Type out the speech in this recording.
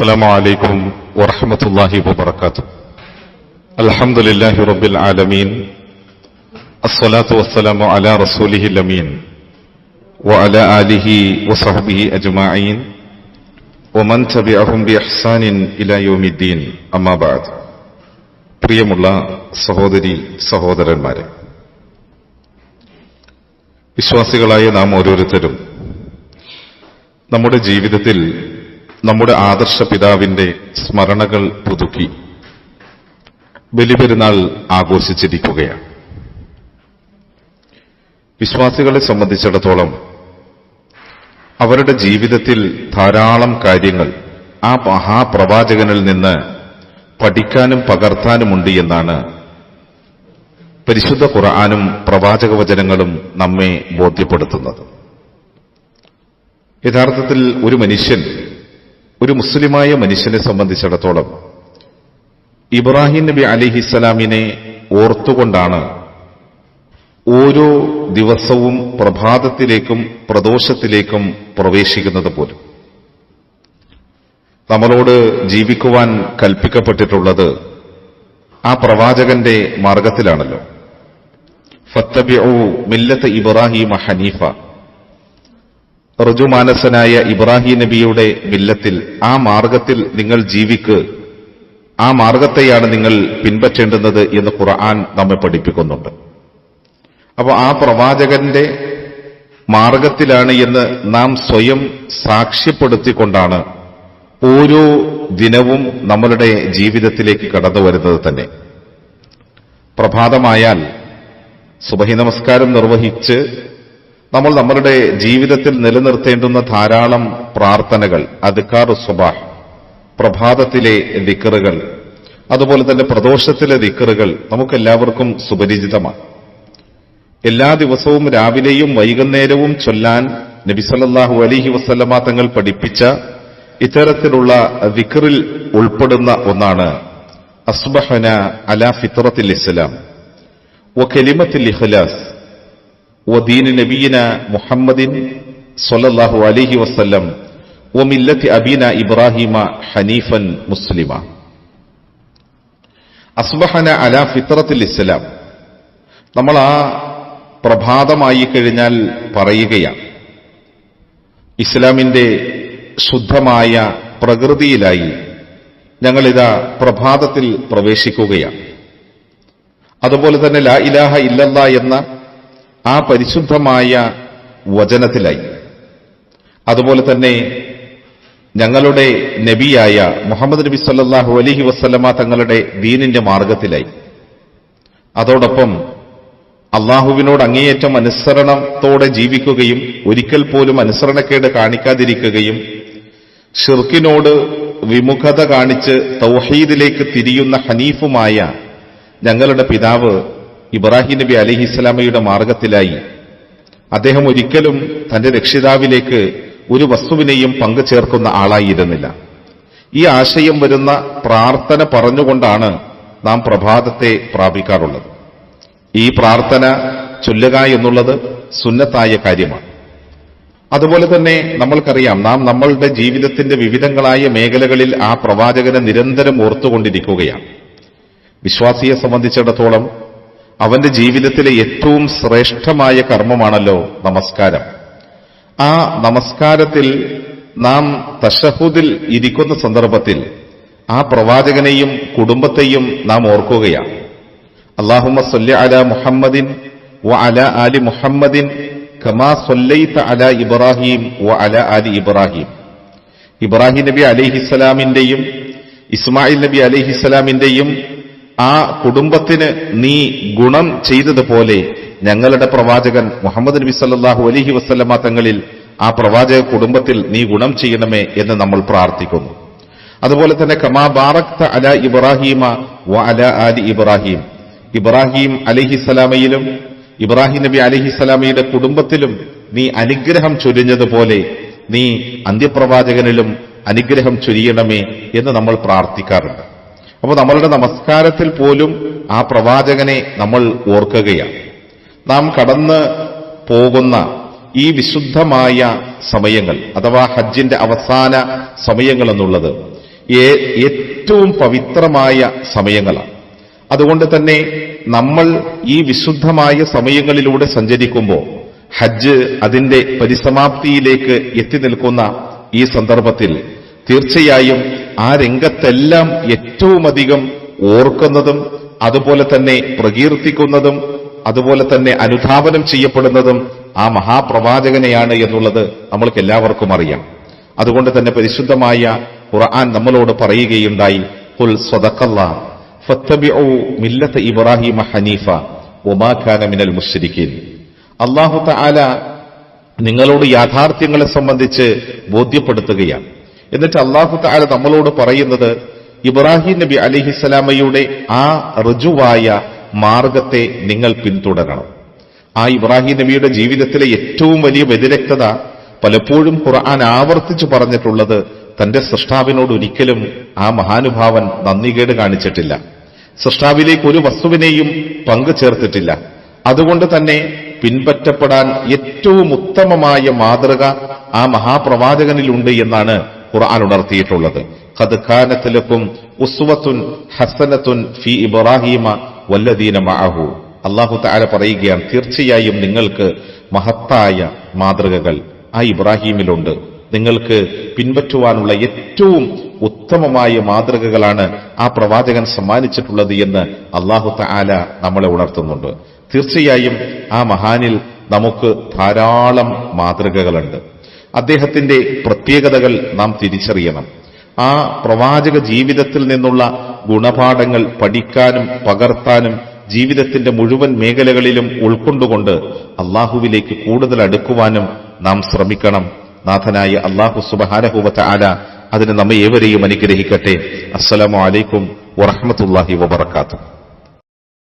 السلام عليكم ورحمة الله وبركاته الحمد لله رب العالمين الصلاة والسلام على رسوله الأمين وعلى آله وصحبه أجمعين ومن تبعهم بإحسان إلى يوم الدين أما بعد പ്രിയമുള്ള സഹോദരി സഹോദരന്മാരെ വിശ്വാസികളായ നാം ഓരോരുത്തരും നമ്മുടെ ജീവിതത്തിൽ നമ്മുടെ ആദർശ പിതാവിന്റെ സ്മരണകൾ പുതുക്കി. ബലിപെരുന്നാൾ ആഘോഷിച്ചിരിക്കുകയാണ്. വിശ്വാസികളെ സംബന്ധിച്ചിടത്തോളം അവരുടെ ജീവിതത്തിൽ ധാരാളം കാര്യങ്ങൾ ആ മഹാപ്രവാചകനിൽ നിന്ന് പഠിക്കാനും പകർത്താനുമുണ്ട് എന്നാണ് പരിശുദ്ധ ഖുർആാനും പ്രവാചക വചനങ്ങളും നമ്മെ ബോധ്യപ്പെടുത്തുന്നത്. യഥാർത്ഥത്തിൽ ഒരു മനുഷ്യൻ ഒരു മുസ്ലിമായ മനുഷ്യനെ സംബന്ധിച്ചിടത്തോളം ഇബ്രാഹിം നബി അലിഹിസ്സലാമിനെ ഓർത്തുകൊണ്ടാണ് ഓരോ ദിവസവും പ്രഭാതത്തിലേക്കും പ്രദോഷത്തിലേക്കും പ്രവേശിക്കുന്നത് പോലും. നമ്മളോട് ജീവിക്കുവാൻ കൽപ്പിക്കപ്പെട്ടിട്ടുള്ളത് ആ പ്രവാചകന്റെ മാർഗത്തിലാണല്ലോ. ഫത്തബിഉ മില്ലത്ത് ഇബ്രാഹിം ഹനീഫ. ഋജുമാനസനായ ഇബ്രാഹിം നബിയുടെ മില്ലത്തിൽ ആ മാർഗത്തിൽ നിങ്ങൾ ജീവിക്ക്. ആ മാർഗത്തെയാണ് നിങ്ങൾ പിൻപറ്റേണ്ടുന്നത് എന്ന് ഖുർആൻ നമ്മെ പഠിപ്പിക്കുന്നുണ്ട്. അപ്പോൾ ആ പ്രവാചകന്റെ മാർഗത്തിലാണ് എന്ന് നാം സ്വയം സാക്ഷ്യപ്പെടുത്തിക്കൊണ്ടാണ് ഓരോ ദിനവും നമ്മളുടെ ജീവിതത്തിലേക്ക് കടന്നു വരുന്നത് തന്നെ. പ്രഭാതമായാൽ സുബഹി നമസ്കാരം നിർവഹിച്ച് നമ്മൾ നമ്മളുടെ ജീവിതത്തിൽ നിലനിർത്തേണ്ടുന്ന ധാരാളം പ്രാർത്ഥനകൾ അധികാർ സുബാഹ് പ്രഭാതത്തിലെ ദിക്കറുകൾ അതുപോലെ തന്നെ പ്രദോഷത്തിലെ ദിക്കറുകൾ നമുക്കെല്ലാവർക്കും സുപരിചിതമാണ്. എല്ലാ ദിവസവും രാവിലെയും വൈകുന്നേരവും ചൊല്ലാൻ നബിസല്ലാഹു അലിഹി വസ്ലമ തങ്ങൾ പഠിപ്പിച്ച ഇത്തരത്തിലുള്ള വിക്കറിൽ ഉൾപ്പെടുന്ന ഒന്നാണ് അസ്ബഹന അല ഫിത്രത്തിൽ ഇസ്ലാം ഒ കെലിമത്തിൽ ഇഖ്ലാസ്. വ نبينا محمد മുഹമ്മദിൻ الله عليه وسلم വ أبينا إبراهيم ഹനീഫൻ മുസ്ലിമ അസ്ബഹന അല ഫിത്രത്തിൽ ഇസ്ലാം നമ്മൾ ആ പ്രഭാതമായി കഴിഞ്ഞാൽ പറയുകയാണ്. ഇസ്ലാമിന്റെ ശുദ്ധമായ പ്രകൃതിയിലായി ഞങ്ങളിതാ പ്രഭാതത്തിൽ പ്രവേശിക്കുകയാണ്. അതുപോലെ തന്നെ ലാ ഇലാഹ ഇല്ലല്ല എന്ന ആ പരിശുദ്ധമായ വചനത്തിലായി. അതുപോലെ തന്നെ ഞങ്ങളുടെ നബിയായ മുഹമ്മദ് നബി സല്ലാഹു അലഹി വസ്ലമ തങ്ങളുടെ ദീനിന്റെ മാർഗത്തിലായി. അതോടൊപ്പം അള്ളാഹുവിനോട് അങ്ങേയറ്റം അനുസരണത്തോടെ ജീവിക്കുകയും ഒരിക്കൽ പോലും അനുസരണക്കേട് കാണിക്കാതിരിക്കുകയും ഷിർക്കിനോട് വിമുഖത കാണിച്ച് തൗഹീദിലേക്ക് തിരിയുന്ന ഹനീഫുമായ ഞങ്ങളുടെ പിതാവ് ഇബ്രാഹിം നബി അലിഹിസ്ലാമയുടെ മാർഗത്തിലായി. അദ്ദേഹം ഒരിക്കലും തന്റെ രക്ഷിതാവിലേക്ക് ഒരു വസ്തുവിനെയും പങ്കു ചേർക്കുന്ന ആളായിരുന്നില്ല. ഈ ആശയം വരുന്ന പ്രാർത്ഥന പറഞ്ഞുകൊണ്ടാണ് നാം പ്രഭാതത്തെ പ്രാപിക്കാറുള്ളത്. ഈ പ്രാർത്ഥന ചൊല്ലുക എന്നുള്ളത് സുന്നത്തായ കാര്യമാണ്. അതുപോലെ തന്നെ നമ്മൾക്കറിയാം നാം നമ്മളുടെ ജീവിതത്തിന്റെ വിവിധങ്ങളായ മേഖലകളിൽ ആ പ്രവാചകനെ നിരന്തരം ഓർത്തുകൊണ്ടിരിക്കുകയാണ്. വിശ്വാസിയെ സംബന്ധിച്ചിടത്തോളം അവന്റെ ജീവിതത്തിലെ ഏറ്റവും ശ്രേഷ്ഠമായ കർമ്മമാണല്ലോ നമസ്കാരം. ആ നമസ്കാരത്തിൽ നാം തഷഹുദിൽ ഇരിക്കുന്ന സന്ദർഭത്തിൽ ആ പ്രവാചകനെയും കുടുംബത്തെയും നാം ഓർക്കുകയാണ്. അള്ളാഹുമ സൊല്ല അല മുഹമ്മദിൻ വ അല ആലി മുഹമ്മദിൻ കമാ സൊല്ലൈത്ത അല ഇബ്രാഹിം വ അല ആലി ഇബ്രാഹിം. ഇബ്രാഹിം നബി അലിഹിസ്സലാമിന്റെയും ഇസ്മായിൽ നബി അലിഹിസ്സലാമിന്റെയും ആ കുടുംബത്തിന് നീ ഗുണം ചെയ്തതുപോലെ ഞങ്ങളുടെ പ്രവാചകൻ മുഹമ്മദ് നബി സല്ലാഹു അലഹി വസ്ലമ തങ്ങളിൽ ആ പ്രവാചക കുടുംബത്തിൽ നീ ഗുണം ചെയ്യണമേ എന്ന് നമ്മൾ പ്രാർത്ഥിക്കുന്നു. അതുപോലെ തന്നെ കമാ ബാറക്ത അല ഇബ്രാഹീമ വ അല ആലി ഇബ്രാഹിം. ഇബ്രാഹിം അലഹിസലാമയിലും ഇബ്രാഹിം നബി അലഹിസലാമയുടെ കുടുംബത്തിലും നീ അനുഗ്രഹം ചൊരിഞ്ഞതുപോലെ നീ അന്ത്യപ്രവാചകനിലും അനുഗ്രഹം ചൊരിയണമേ എന്ന് നമ്മൾ പ്രാർത്ഥിക്കാറുണ്ട്. അപ്പോൾ നമ്മളുടെ നമസ്കാരത്തിൽ പോലും ആ പ്രവാചകനെ നമ്മൾ ഓർക്കുകയാണ്. നാം കടന്ന് പോകുന്ന ഈ വിശുദ്ധമായ സമയങ്ങൾ അഥവാ ഹജ്ജിന്റെ അവസാന സമയങ്ങൾ എന്നുള്ളത് ഏറ്റവും പവിത്രമായ സമയങ്ങളാണ്. അതുകൊണ്ട് തന്നെ നമ്മൾ ഈ വിശുദ്ധമായ സമയങ്ങളിലൂടെ സഞ്ചരിക്കുമ്പോൾ ഹജ്ജ് അതിന്റെ പരിസമാപ്തിയിലേക്ക് എത്തി നിൽക്കുന്ന ഈ സന്ദർഭത്തിൽ തീർച്ചയായും ആ രംഗത്തെല്ലാം ഏറ്റവുമധികം ഓർക്കുന്നതും അതുപോലെ തന്നെ പ്രകീർത്തിക്കുന്നതും അതുപോലെ തന്നെ അനുധാപനം ചെയ്യപ്പെടുന്നതും ആ മഹാപ്രവാചകനെയാണ് എന്നുള്ളത് നമ്മൾക്ക് എല്ലാവർക്കും അറിയാം. അതുകൊണ്ട് തന്നെ പരിശുദ്ധമായ ഖുർആൻ നമ്മളോട് പറയുകയുണ്ടായി ഖുൽ സ്വദഖല്ലാ ഫത്തബിഉ മില്ലത ഇബ്രാഹിമ ഹനീഫ മിനൽ മുശ്രിക്കീൻ. അല്ലാഹു തആല നിങ്ങളോട് യാഥാർത്ഥ്യങ്ങളെ സംബന്ധിച്ച് ബോധ്യപ്പെടുത്തുകയാണ്. എന്നിട്ട് അള്ളാഹു താല നമ്മളോട് പറയുന്നത് ഇബ്രാഹിം നബി അലിഹിസ്സലാമയുടെ ആ ഋജുവായ മാർഗത്തെ നിങ്ങൾ പിന്തുടരണം. ആ ഇബ്രാഹിം നബിയുടെ ജീവിതത്തിലെ ഏറ്റവും വലിയ വ്യതിരക്തത പലപ്പോഴും ഖുർആൻ ആവർത്തിച്ചു പറഞ്ഞിട്ടുള്ളത് തന്റെ സൃഷ്ടാവിനോട് ഒരിക്കലും ആ മഹാനുഭാവൻ നന്ദികേട് കാണിച്ചിട്ടില്ല. സൃഷ്ടാവിലേക്ക് ഒരു വസ്തുവിനെയും പങ്കു ചേർത്തിട്ടില്ല. അതുകൊണ്ട് തന്നെ പിൻപറ്റപ്പെടാൻ ഏറ്റവും ഉത്തമമായ മാതൃക ആ മഹാപ്രവാചകനിലുണ്ട് എന്നാണ് ഖുർആൻ ഉണർത്തിയിട്ടുള്ളത്. ഖദ് ഖാനത്ത് ലക്കും ഉസ്വത്തുൻ ഹസനത്തുൻ ഫി ഇബ്രാഹീമ വല്ലദീന മഅഹു. അള്ളാഹു താര പറയുകയാണ് തീർച്ചയായും നിങ്ങൾക്ക് മഹത്തായ മാതൃകകൾ ആ ഇബ്രാഹീമിലുണ്ട്. നിങ്ങൾക്ക് പിൻപറ്റുവാനുള്ള ഏറ്റവും ഉത്തമമായ മാതൃകകളാണ് ആ പ്രവാചകൻ സമ്മാനിച്ചിട്ടുള്ളത് എന്ന് അള്ളാഹു താല നമ്മളെ ഉണർത്തുന്നുണ്ട്. തീർച്ചയായും ആ മഹാനിൽ നമുക്ക് ധാരാളം മാതൃകകളുണ്ട്. അദ്ദേഹത്തിന്റെ പ്രത്യേകതകൾ നാം തിരിച്ചറിയണം. ആ പ്രവാചക ജീവിതത്തിൽ നിന്നുള്ള ഗുണപാഠങ്ങൾ പഠിക്കാനും പകർത്താനും ജീവിതത്തിന്റെ മുഴുവൻ മേഖലകളിലും ഉൾക്കൊണ്ടുകൊണ്ട് അള്ളാഹുവിലേക്ക് കൂടുതൽ അടുക്കുവാനും നാം ശ്രമിക്കണം. നാഥനായ അള്ളാഹു സുബഹാനഹുവത്ത ആല അതിന് നമ്മെ ഏവരെയും അനുഗ്രഹിക്കട്ടെ. അസ്സലാമലൈക്കും വറഹമത്തല്ലാഹി വബർക്കാത്തു